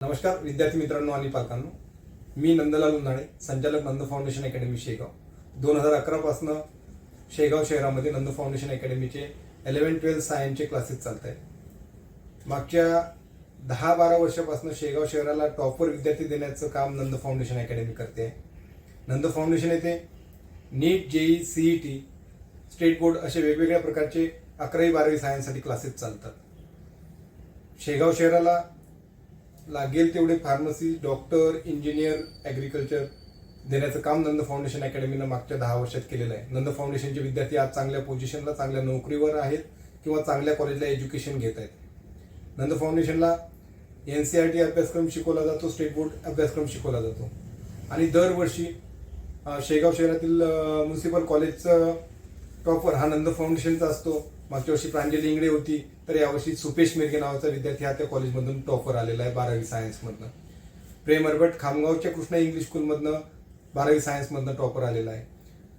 नमस्कार विद्यार्थी मित्रांनो आणि पालकांनो. मी नंदलाल उन्हाळे संचालक नंद फाउंडेशन अकॅडमी शेगाव. दोन हजार अकरापासनं शेगाव शहरामध्ये नंद फाउंडेशन अकॅडमीचे इलेवन ट्वेल्थ सायन्सचे क्लासेस चालत आहेत मागच्या दहा बारा वर्षापासून शेगाव शहराला टॉपर विद्यार्थी देण्याचं काम नंद फाउंडेशन अकॅडमी करते. आहे नंद फाउंडेशन येथे NEET JEE CET state board असे वेगवेगळ्या प्रकारचे अकरावी बारावी सायन्ससाठी क्लासेस चालतात. शेगाव शहराला लागेल तेवढे फार्मसी डॉक्टर इंजिनियर ॲग्रिकल्चर देण्याचं काम नंद फाउंडेशन अकॅडमीनं मागच्या दहा वर्षात केलेलं आहे. नंद फाउंडेशनचे विद्यार्थी आज चांगल्या पोझिशनला चांगल्या नोकरीवर आहेत किंवा चांगल्या कॉलेजला एज्युकेशन घेत आहेत. नंद फाउंडेशनला एन सी आर टी अभ्यासक्रम शिकवला जातो स्टेट बोर्ड अभ्यासक्रम शिकवला जातो. आणि दरवर्षी शेगाव शहरातील म्युन्सिपल कॉलेजचं टॉपर हा नंद फाउंडेशनचा असतो. मागच्या वर्षी प्रांजली इंगडे होती तर यावर्षी सुपेश मिरगे नावाचा विद्यार्थी हा त्या कॉलेजमधून टॉपर आलेला आहे बारावी सायन्समधनं प्रेम अरबट खामगावच्या कृष्णा इंग्लिश स्कूलमधनं बारावी सायन्समधनं टॉपर आलेला आहे.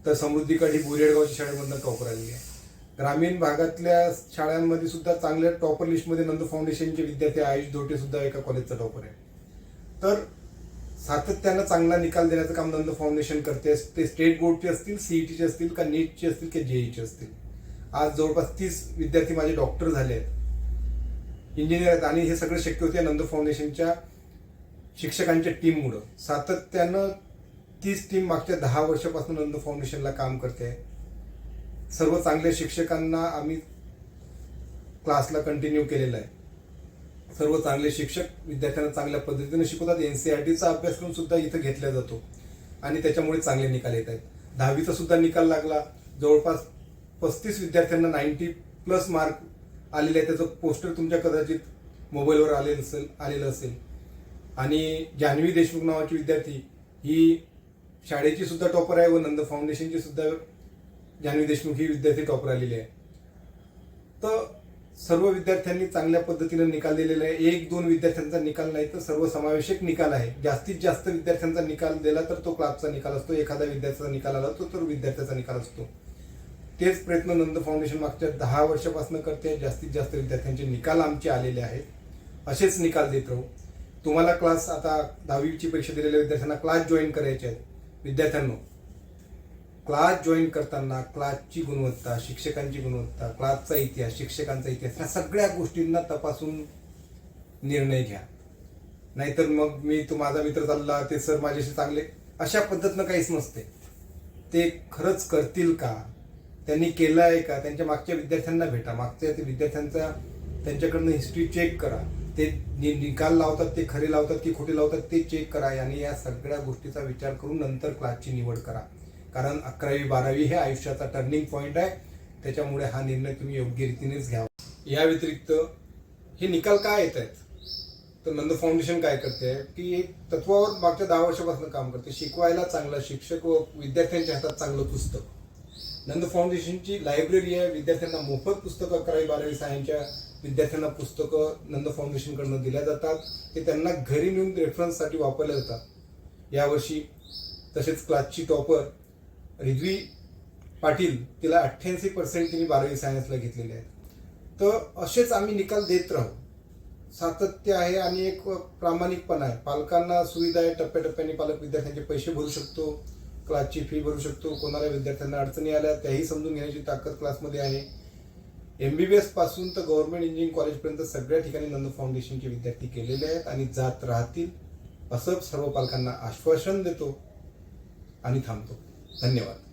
तर समृद्धी कढी बुरेडगावच्या शाळेमधनं टॉपर आलेली आहे. ग्रामीण भागातल्या शाळांमध्ये सुद्धा चांगल्या टॉपर लिस्टमध्ये नंद फाउंडेशनचे विद्यार्थी आयुष धोटे सुद्धा एका कॉलेजचा टॉपर आहे. तर सातत्यानं चांगला निकाल देण्याचं काम नंद फाउंडेशन करते. ते स्टेट बोर्डचे असतील सीईटीचे असतील का नीटचे असतील का जेईचे असतील. आज जवळपास तीस विद्यार्थी माझे डॉक्टर झाले आहेत. इंजिनियर आहेत आणि हे सगळं शक्य होते नंद फाउंडेशनच्या शिक्षकांच्या टीममुळं सातत्यानं तीच टीम मागच्या दहा वर्षापासून नंद फाउंडेशनला काम करते. आहे सर्व चांगल्या शिक्षकांना आम्ही क्लासला कंटिन्यू केलेला आहे. सर्व चांगले शिक्षक विद्यार्थ्यांना चांगल्या पद्धतीने शिकवतात. एन सी आर टीचा अभ्यासक्रम सुद्धा इथं घेतला जातो. आणि त्याच्यामुळे चांगले निकाल येत आहेत. दहावीचा सुद्धा निकाल लागला. जवळपास पस्तीस विद्यार्थ्यांना नाईन्टी प्लस मार्क आलेले आहे त्याचं पोस्टर तुमच्या कदाचित मोबाईलवर आलेलं असेल आलेलं असेल. आणि जान्हवी देशमुख नावाची विद्यार्थी ही शाळेची सुद्धा टॉपर आहे व नंद फाउंडेशनची सुद्धा जान्हवी देशमुख ही विद्यार्थी टॉपर आलेली आहे. तर सर्व विद्यार्थ्यांनी चांगल्या पद्धतीनं निकाल दिलेला आहे. एक दोन विद्यार्थ्यांचा निकाल नाही तर सर्व समावेशक निकाल आहे. जास्तीत जास्त विद्यार्थ्यांचा निकाल दिला तर तो क्लासचा निकाल असतो. एखादा विद्यार्थ्याचा निकाल आला तो तर विद्यार्थ्याचा निकाल असतो. तेच प्रयत्न नंद फाउंडेशन मागच्या दहा वर्षापासून करते. जास्तीत जास्त विद्यार्थ्यांचे निकाल आमचे आलेले आहेत. असेच निकाल देत राहू. तुम्हाला क्लास आता दहावीची परीक्षा दिलेल्या विद्यार्थ्यांना क्लास जॉईन करायचे आहेत. विद्यार्थ्यांना क्लास जॉईन करताना क्लासची गुणवत्ता शिक्षकांची गुणवत्ता क्लासचा इतिहास शिक्षकांचा इतिहास ह्या सगळ्या गोष्टींना तपासून निर्णय घ्या. नाहीतर मग मी तो माझा मित्र चालला ते सर माझ्याशी चांगले अशा पद्धतीनं काहीच नसते. ते खरंच करतील का? त्यांनी केलं आहे का? त्यांच्या मागच्या विद्यार्थ्यांना भेटा. मागच्या ते विद्यार्थ्यांचा त्यांच्याकडनं हिस्ट्री चेक करा. ते नि- निकाल लावतात ते खरे लावतात की खोटे लावतात ते चेक करा. आणि या सगळ्या गोष्टीचा विचार करून नंतर क्लासची निवड करा. कारण अकरावी बारावी हे आयुष्याचा टर्निंग पॉईंट आहे. त्याच्यामुळे हा निर्णय तुम्ही योग्य रीतीनेच घ्यावा या व्यतिरिक्त हे निकाल काय येत आहेत? तर नंद फाउंडेशन काय करते? की एक तत्वावर मागच्या दहा वर्षापासून काम करते. शिकवायला चांगला शिक्षक व विद्यार्थ्यांच्या हातात चांगलं पुस्तक. नंद फाउंडेशनची लायब्ररी आहे. विद्यार्थ्यांना मोफत पुस्तकं अकरावी बारावी सायन्सच्या विद्यार्थ्यांना पुस्तकं नंद फाउंडेशनकडनं दिल्या जातात. ते त्यांना घरी नेऊन रेफरन्ससाठी वापरल्या जातात. यावर्षी तसेच क्लासची टॉपर रिद्वी पाटील तिला अठ्ठ्याऐंशी पर्सेंट तिने बारावी सायन्सला घेतलेले आहेत. तर असेच आम्ही निकाल देत राहू. सातत्य आहे आणि एक प्रामाणिकपणा आहे. पालकांना सुविधा आहे. टप्प्याटप्प्याने पालक विद्यार्थ्यांचे पैसे भरू शकतो. क्लासची फी भरू शकतो. कोणाला विद्यार्थ्यांना अडचणी आल्या त्याही समजून घेण्याची ताकद क्लासमध्ये आहे. एम बी बी पासून तर गव्हर्नमेंट इंजिनिअरिंग कॉलेजपर्यंत सगळ्या ठिकाणी नंद फाउंडेशनचे विद्यार्थी केलेले आहेत आणि जात राहतील असं सर्व पालकांना आश्वासन देतो आणि थांबतो. धन्यवाद.